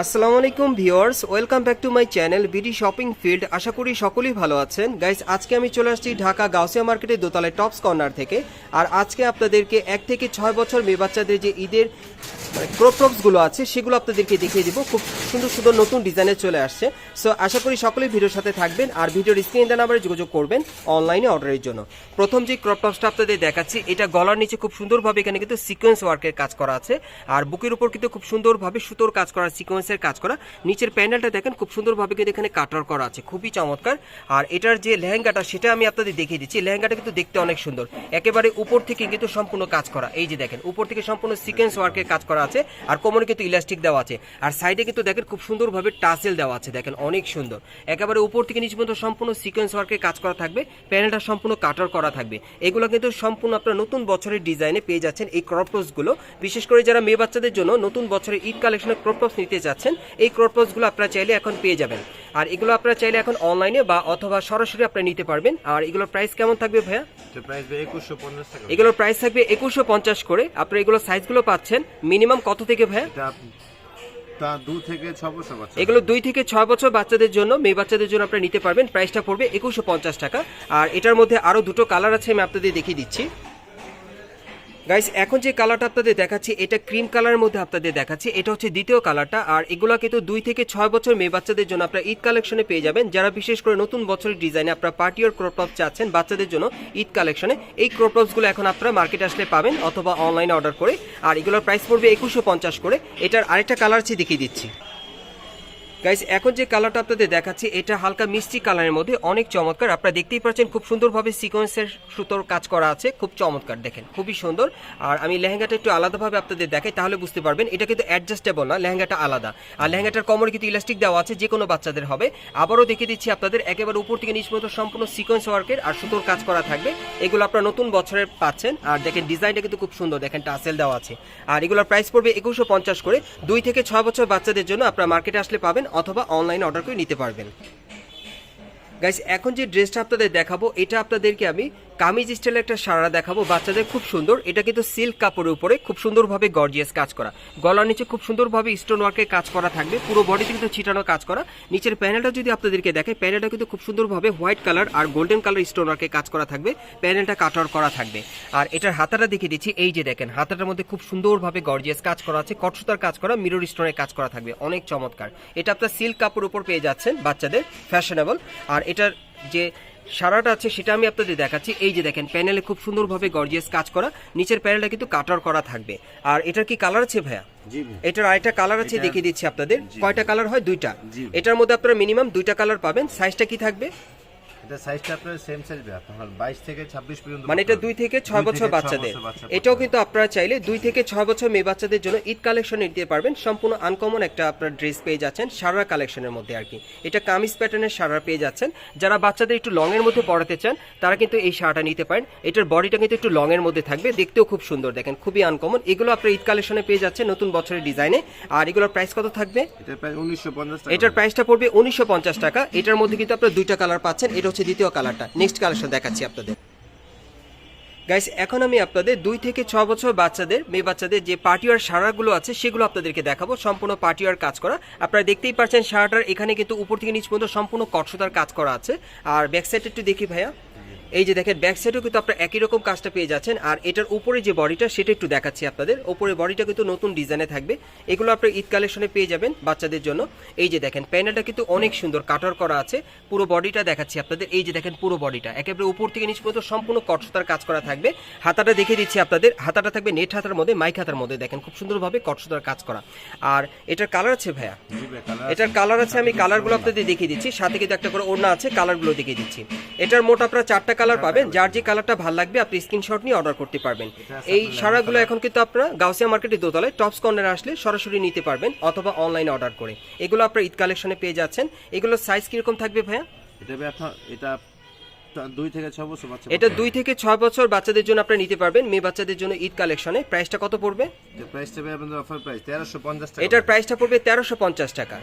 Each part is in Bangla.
আসসালামু আলাইকুম viewers, welcome back to my channel BD shopping field. আশা করি সকলেই ভালো আছেন। গাইস, আজকে আমি চলে আসছি ঢাকা গাউসিয়া মার্কেটের দোতলায় টপস কর্নার থেকে। আর আজকে আপনাদেরকে এক থেকে ছয় বছর মেয়ে বাচ্চাদের যে ঈদের মানে ক্রপ টপসগুলো আছে, সেগুলো আপনাদেরকে দেখিয়ে দিব। খুব সুন্দর সুন্দর নতুন ডিজাইনে চলে আসছে। সো আশা করি সকলেই ভিডিওর সাথে থাকবেন আর ভিডিওর স্ক্রিন দেওয়া নাম্বারে যোগাযোগ করবেন অনলাইনে অর্ডারের জন্য। প্রথম যে ক্রপ টপসটা আপনাদের দেখাচ্ছি, এটা গলার নিচে খুব সুন্দরভাবে এখানে কিন্তু সিকোয়েন্স ওয়ার্কের কাজ করা আছে। আর বুকের উপর কিন্তু খুব সুন্দরভাবে সুতোর কাজ করা সিকোয়েন্সের কাজ করা। নিচের প্যানেলটা দেখেন, খুব সুন্দরভাবে কিন্তু এখানে কাটার করা আছে। খুবই চমৎকার। আর এটার যে লেহেঙ্গাটা, সেটা আমি আপনাদের দেখিয়ে দিচ্ছি। লেহেঙ্গাটা কিন্তু দেখতে অনেক সুন্দর। একেবারে উপর থেকে কিন্তু সম্পূর্ণ কাজ করা। এই যে দেখেন, উপর থেকে সম্পূর্ণ সিকোয়েন্স ওয়ার্কের কাজ করা আছে আর কোমরে কিন্তু ইলাস্টিক দেওয়া আছে। আর সাইডে কিন্তু দেখেন খুব সুন্দরভাবে টাসেল দেওয়া আছে দেখেন অনেক সুন্দর। একেবারে উপর থেকে নিচ পর্যন্ত সম্পূর্ণ সিকোয়েন্স ওয়ার্কের কাজ করা থাকবে প্যানেলটা সম্পূর্ণ কাটার করা থাকবে। এগুলো কিন্তু সম্পূর্ণ আপনার নতুন বছরের ডিজাইনে পেয়ে যাচ্ছেন এই ক্রপটসগুলো বিশেষ করে যারা মেয়ে বাচ্চাদের জন্য নতুন বছরের ঈদ কালেকশনের ক্রপটস নিতে যাচ্ছেন এই ক্রপটসগুলো আপনারা চাইলে এখন পেয়ে যাবেন। আর এগুলো আপনারা চাইলে এখন অনলাইনে বা অথবা সরাসরি আপনারা নিতে পারবেন। আর এগুলোর প্রাইস কেমন থাকবে ভাইয়া? একুশশো পঞ্চাশ এগুলোর প্রাইস থাকবে একুশশো পঞ্চাশ করে। আপনারা এগুলো সাইজগুলো পাচ্ছেন মিনিমাম কত থেকে ভাইয়া তা দু থেকে ছ বছর বাচ্চা। এগুলো দুই থেকে ছয় বছর বাচ্চাদের জন্য মেয়ে বাচ্চাদের জন্য আপনারা নিতে পারবেন। প্রাইসটা পড়বে একুশশো পঞ্চাশ টাকা। আর এটার মধ্যে আরও দুটো কালার আছে আমি আপনাদের দেখিয়ে দিচ্ছি। গাইস এখন যে কালারটা আপনাদের দেখাচ্ছি, এটা ক্রিম কালারের মধ্যে আপনাদের দেখাচ্ছি। এটা হচ্ছে দ্বিতীয় কালারটা আর এগুলো কিন্তু দুই থেকে ছয় বছর মেয়ে বাচ্চাদের জন্য আপনারা ঈদ কালেকশনে পেয়ে যাবেন। যারা বিশেষ করে নতুন বছরের ডিজাইনে আপনারা পার্টি আর ক্রপ চাচ্ছেন বাচ্চাদের জন্য ঈদ কালেকশনে এই ক্রপ টপসগুলো এখন আপনারা মার্কেটে আসলে পাবেন অথবা অনলাইনে অর্ডার করে। আর এগুলোর প্রাইস পড়বে একুশশো পঞ্চাশ করে। এটার আরেকটা কালার আছে দেখিয়ে দিচ্ছি। গাইস এখন যে কালারটা আপনাদের দেখাচ্ছি, এটা হালকা মিষ্টি কালারের মধ্যে, অনেক চমৎকার। আপনারা দেখতেই পাচ্ছেন, খুব সুন্দরভাবে সিকোয়েন্সের সুতোর কাজ করা আছে, খুব চমৎকার, দেখেন, খুবই সুন্দর। আর আমি লেহেঙ্গাটা একটু আলাদাভাবে আপনাদের দেখাই, তাহলে বুঝতে পারবেন, এটা কিন্তু অ্যাডজাস্টেবল না, লেহেঙ্গাটা আলাদা। আর লেহেঙ্গাটার কোমরে কিন্তু ইলাস্টিক দেওয়া আছে, যে কোনো বাচ্চাদের হবে। আবারও দেখিয়ে দিচ্ছি আপনাদের, একেবারে উপর থেকে নিচ পর্যন্ত সম্পূর্ণ সিকোয়েন্স ওয়ার্কের আর সুতোর কাজ করা থাকবে। এগুলো আপনারা নতুন বছরের পাচ্ছেন, আর দেখেন ডিজাইনটা কিন্তু খুব সুন্দর, দেখেন টাসেল দেওয়া আছে। আর এগুলোর প্রাইস পড়বে একুশশো পঞ্চাশ করে। দুই থেকে ছয় বছর বাচ্চাদের জন্য আপনারা মার্কেটে আসলে পাবেন অথবা অনলাইনে অর্ডার করে নিতে পারবেন। গাইস এখন যে ড্রেসটা আপনাদের দেখাবো, এটা আপনাদেরকে আমি কামিজ স্টাইলের একটা সারা দেখাবো, বাচ্চাদের খুব সুন্দর। এটা কিন্তু সিল্ক কাপড়ের উপরে খুব সুন্দরভাবে গর্জিয়াস কাজ করা। গলার নিচে খুব সুন্দরভাবে স্টোন ওয়ার্কের কাজ করা থাকবে, পুরো বডিতে কিন্তু ছিটানো কাজ করা। নিচের প্যানেলটা যদি আপনাদেরকে দেখে প্যানেলটা কিন্তু খুব সুন্দরভাবে হোয়াইট কালার আর গোল্ডেন কালার স্টোন ওয়ার্কের কাজ করা থাকবে প্যানেলটা কাটার করা থাকবে। আর এটার হাতাটা দেখিয়ে দিচ্ছি, এই যে দেখেন, হাতাটার মধ্যে খুব সুন্দরভাবে গর্জিয়াস কাজ করা আছে, কটসুতার কাজ করা মিরর স্টোনের কাজ করা থাকবে, অনেক চমৎকার। এটা আপনার সিল্ক কাপড় উপর পেয়ে যাচ্ছেন বাচ্চাদের ফ্যাশনেবল আর এটার যে সারাটা আছে সেটা আমি আপনাদের দেখাচ্ছি। এই যে দেখেন প্যানেলে খুব সুন্দরভাবে গর্জিয়াস কাজ করা। নিচের প্যানেলটা কিন্তু কাটার করা থাকবে। আর এটার কি কালার আছে ভাইয়া? এটার আরেকটা কালার আছে দেখিয়ে দিচ্ছি আপনাদের। কয়টা কালার হয়? দুইটা। এটার মধ্যে আপনারা মিনিমাম দুইটা কালার পাবেন। সাইজটা কি থাকবে? এটা সাইজটা আপনার সেম সাইজ ভাই আপনার বাইশ থেকে ছাব্বিশ পর্যন্ত মানে এটা করতে দুই হবে। থেকে ছয় বছর বাচ্চাদের এটাও কিন্তু আপনারা চাইলে দুই থেকে ছয় বছর মেয়ে বাচ্চাদের জন্য ঈদ কালেকশন নিতে পারবেন। সম্পূর্ণ আনকমন একটা আপনার ড্রেস পেয়ে যাচ্ছেন সারা কালেকশনের মধ্যে আর কি এটা কামিজ প্যাটার্নের সারা পেয়ে যাচ্ছেন। যারা বাচ্চাদের একটু লং এর মধ্যে পড়াতে চান তারা কিন্তু এই শাড়িটা নিতে পারেন। এটার বডিটা কিন্তু একটু লং এর মধ্যে থাকবে দেখতেও খুব সুন্দর দেখেন খুবই আনকমন এগুলো আপনার ঈদ কালেকশনে পেয়ে যাচ্ছেন নতুন বছরের ডিজাইনে আর এগুলোর প্রাইস কত থাকবে? এটার প্রাইসটা পড়বে উনিশশো পঞ্চাশ টাকা। এটার মধ্যে কিন্তু আপনার দুইটা কালার পাচ্ছেন। এটা হচ্ছে দ্বিতীয় কালারটা। নেক্সট কালেকশন দেখাচ্ছি আপনাদের। গাইস এখন আমি আপনাদের দুই থেকে ছ বছর বাচ্চাদের, মেয়ে বাচ্চাদের যে পার্টিওয়ার সারাগুলো আছে, সেগুলো আপনাদেরকে দেখাবো। সম্পূর্ণ পার্টিওয়ার কাজ করা। আপনারা দেখতেই পারছেন সারাটার এখানে কিন্তু উপর থেকে নিচ পর্যন্ত সম্পূর্ণ কটসতার কাজ করা আছে। আর ব্যাক একটু দেখি ভাইয়া। এই যে দেখেন ব্যাক সাইডেও কিন্তু আপনারা একই রকম কাজটা পেয়ে যাচ্ছেন। আর এটার উপরে যে বডিটা সেটা একটু দেখাচ্ছি আপনাদের। উপরে বডিটা কিন্তু নতুন ডিজাইনে থাকবে। এগুলো আপনারা ঈদ কালেকশনে পেয়ে যাবেন বাচ্চাদের জন্য। এই যে দেখেন প্যানেলটা কিন্তু অনেক সুন্দর কাটার করা আছে। পুরো বডিটা দেখাচ্ছি আপনাদের। এই যে দেখেন পুরো বডিটা। একেবারে উপর থেকে নিচ পর্যন্ত সম্পূর্ণ কটসতার কাজ করা থাকবে। হাতাটা দেখিয়ে দিচ্ছি আপনাদের। হাতাটা থাকবে নেট হাতার মধ্যে মাইক হাতার মধ্যে। দেখেন খুব সুন্দরভাবে কটসতার কাজ করা। আর এটার কালার আছে ভাইয়া? এটার কালার আছে আমি কালারগুলো আপনাদের দেখিয়ে দিচ্ছি। সাথে কিন্তু একটা করে ওড়না আছে কালারগুলো দেখিয়ে দিচ্ছি। এটার মোট আপনারা চারটা কালার পাবেন যার যে কালারটা ভালো লাগবে আপনি স্ক্রিনশট নিয়ে অর্ডার করতে পারবেন। এই সারাগুলো এখন কিন্তু আপনারা গাউসিয়া মার্কেটের দোতলায় টপস কর্নারে আসলে সরাসরি নিতে পারবেন অথবা অনলাইনে অর্ডার করে। এগুলো আপনারা ঈদ কালেকশনে পেয়ে যাচ্ছেন। এগুলোর সাইজ কীরকম থাকবে ভাইয়া? এটা এটা দুই থেকে ছ বছর বাচ্চা এটা দুই থেকে ছয় বছর বাচ্চাদের জন্য আপনারা নিতে পারবেন মেয়ে বাচ্চাদের জন্য ঈদ কালেকশনে প্রাইসটা কত পড়বে? প্রাইসটা আপনাদের অফার প্রাইস তেরোশো পঞ্চাশ এটার প্রাইসটা পড়বে তেরোশো পঞ্চাশ টাকা।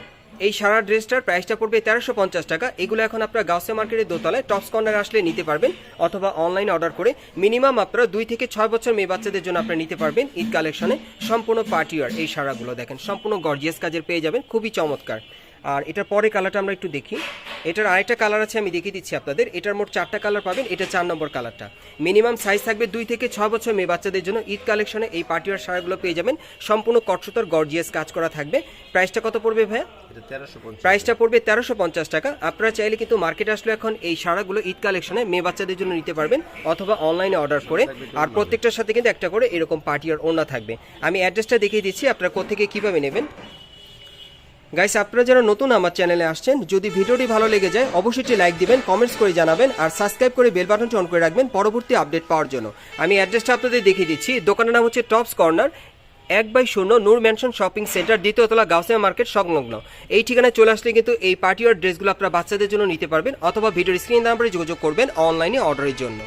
এই সারা ড্রেসটার প্রাইসটা পড়বে তেরোশো পঞ্চাশ টাকা। এগুলো এখন আপনার গাউসে মার্কেটের দোতলায় টপস কর্নার আসলে নিতে পারবেন অথবা অনলাইন অর্ডার করে মিনিমাম আপনারা দুই থেকে ছয় বছর মেয়ে বাচ্চাদের জন্য আপনারা নিতে পারবেন ঈদ কালেকশনে সম্পূর্ণ পার্টিওয়ার এই সারাগুলো দেখেন। সম্পূর্ণ গর্জিয়াস কাজের পেয়ে যাবেন। খুবই চমৎকার। আর এটার পরে কালারটা আমরা একটু দেখি। এটার আরেকটা কালার আছে আমি দেখিয়ে দিচ্ছি আপনাদের। এটার মোট চারটা কালার পাবেন এটা চার নম্বর কালারটা মিনিমাম সাইজ থাকবে দুই থেকে ছয় বছর মেয়ে বাচ্চাদের জন্য। ঈদ কালেকশনে এই পার্টিওয়ার সারাগুলো পেয়ে যাবেন। সম্পূর্ণ কটসতর গর্জিয়াস কাজ করা থাকবে। প্রাইসটা কত পড়বে ভাইয়া? তেরোশো প্রাইসটা পড়বে তেরোশো পঞ্চাশ টাকা। আপনারা চাইলে কিন্তু মার্কেটে আসলে এখন এই সারাগুলো ঈদ কালেকশনে মেয়ে বাচ্চাদের জন্য নিতে পারবেন অথবা অনলাইনে অর্ডার করে। আর প্রত্যেকটার সাথে কিন্তু একটা করে এরকম পার্টি আর ওড়না থাকবে। আমি অ্যাড্রেসটা দেখিয়ে দিচ্ছি আপনারা কোথেকে কীভাবে নেবেন? গাইস আপনারা যারা নতুন আমার চ্যানেলে আসছেন, যদি ভিডিওটি ভালো লেগে যায়, অবশ্যই লাইক দিবেন কমেন্টস করে জানাবেন, আর সাবস্ক্রাইব করে বেল বাটনটি অন করে রাখবেন পরবর্তী আপডেট পাওয়ার জন্য। আমি অ্যাড্রেসটা আপনাদের দেখিয়ে দিচ্ছি। দোকানের নাম হচ্ছে টপস কর্নার এক বাই শূন্য, নূর ম্যানশন শপিং সেন্টার দ্বিতীয়তলা গাউসিয়া মার্কেট সংলগ্ন। এই ঠিকানায় চলে আসলে কিন্তু এই পার্টি ড্রেসগুলো আপনারা বাচ্চাদের জন্য নিতে পারবেন, অথবা ভিডিওর স্ক্রিন নাম্বারে যোগাযোগ করবেন অনলাইনে অর্ডারের জন্য।